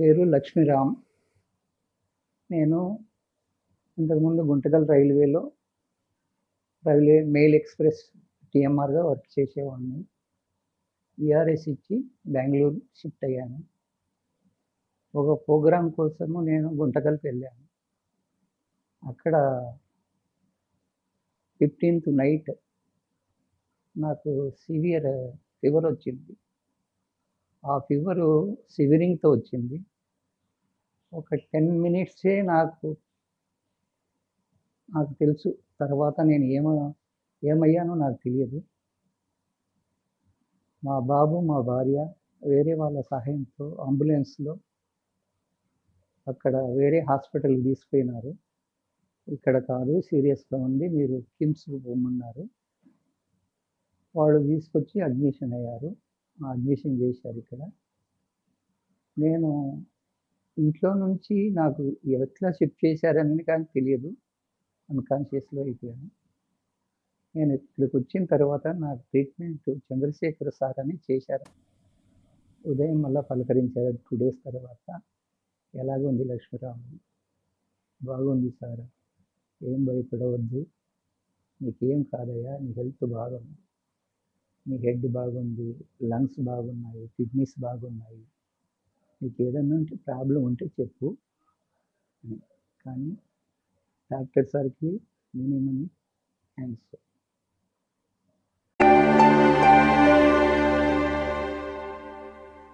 పేరు లక్ష్మీరామ్. నేను ఇంతకుముందు గుంటకల్ రైల్వేలో రైల్వే మెయిల్ ఎక్స్ప్రెస్ టీఎంఆర్గా వర్క్ చేసేవాడిని. ఈఆర్ఎస్ ఇచ్చి బెంగళూరు షిఫ్ట్ అయ్యాను. ఒక ప్రోగ్రాం కోసము నేను గుంటకల్కి వెళ్ళాను. అక్కడ ఫిఫ్టీన్త్ నైట్ నాకు సివియర్ ఫీవర్ వచ్చింది. ఆ ఫీవరు సివిరింగ్తో వచ్చింది. ఒక టెన్ మినిట్సే నాకు నాకు తెలుసు. తర్వాత నేను ఏమ ఏమయ్యానో నాకు తెలియదు. మా బాబు మా భార్య వేరే వాళ్ళ సహాయంతో అంబులెన్స్లో అక్కడ వేరే హాస్పిటల్కి తీసుకుపోయినారు. ఇక్కడ కాదు సీరియస్గా ఉంది. మీరు కిమ్స్కి పోమన్నారు వాళ్ళు తీసుకొచ్చి అడ్మిషన్ అయ్యారు. అడ్మిషన్ చేశారు ఇక్కడ. నేను ఇంట్లో నుంచి నాకు ఎట్లా షిఫ్ట్ చేశారని కానీ తెలియదు. అన్కాన్షియస్లో అయిపోయాను. నేను ఇక్కడికి వచ్చిన తర్వాత నాకు ట్రీట్మెంట్ చంద్రశేఖర్ సార్ అని చేశారు. ఉదయం మళ్ళీ పలకరించారు. టూ డేస్ తర్వాత ఎలాగుంది లక్ష్మీరాము బాగుంది సార్. ఏం భయపడవద్దు. నీకేం కాదయ్యా నీ హెల్త్ బాగుంది. నీ హెడ్ బాగుంది లంగ్స్ బాగున్నాయి కిడ్నీస్ బాగున్నాయి. నీకు ఏదన్నా ఉంటే ప్రాబ్లం ఉంటే చెప్పు. కానీ డాక్టర్ సార్కి నేనేమని థ్యాంక్స్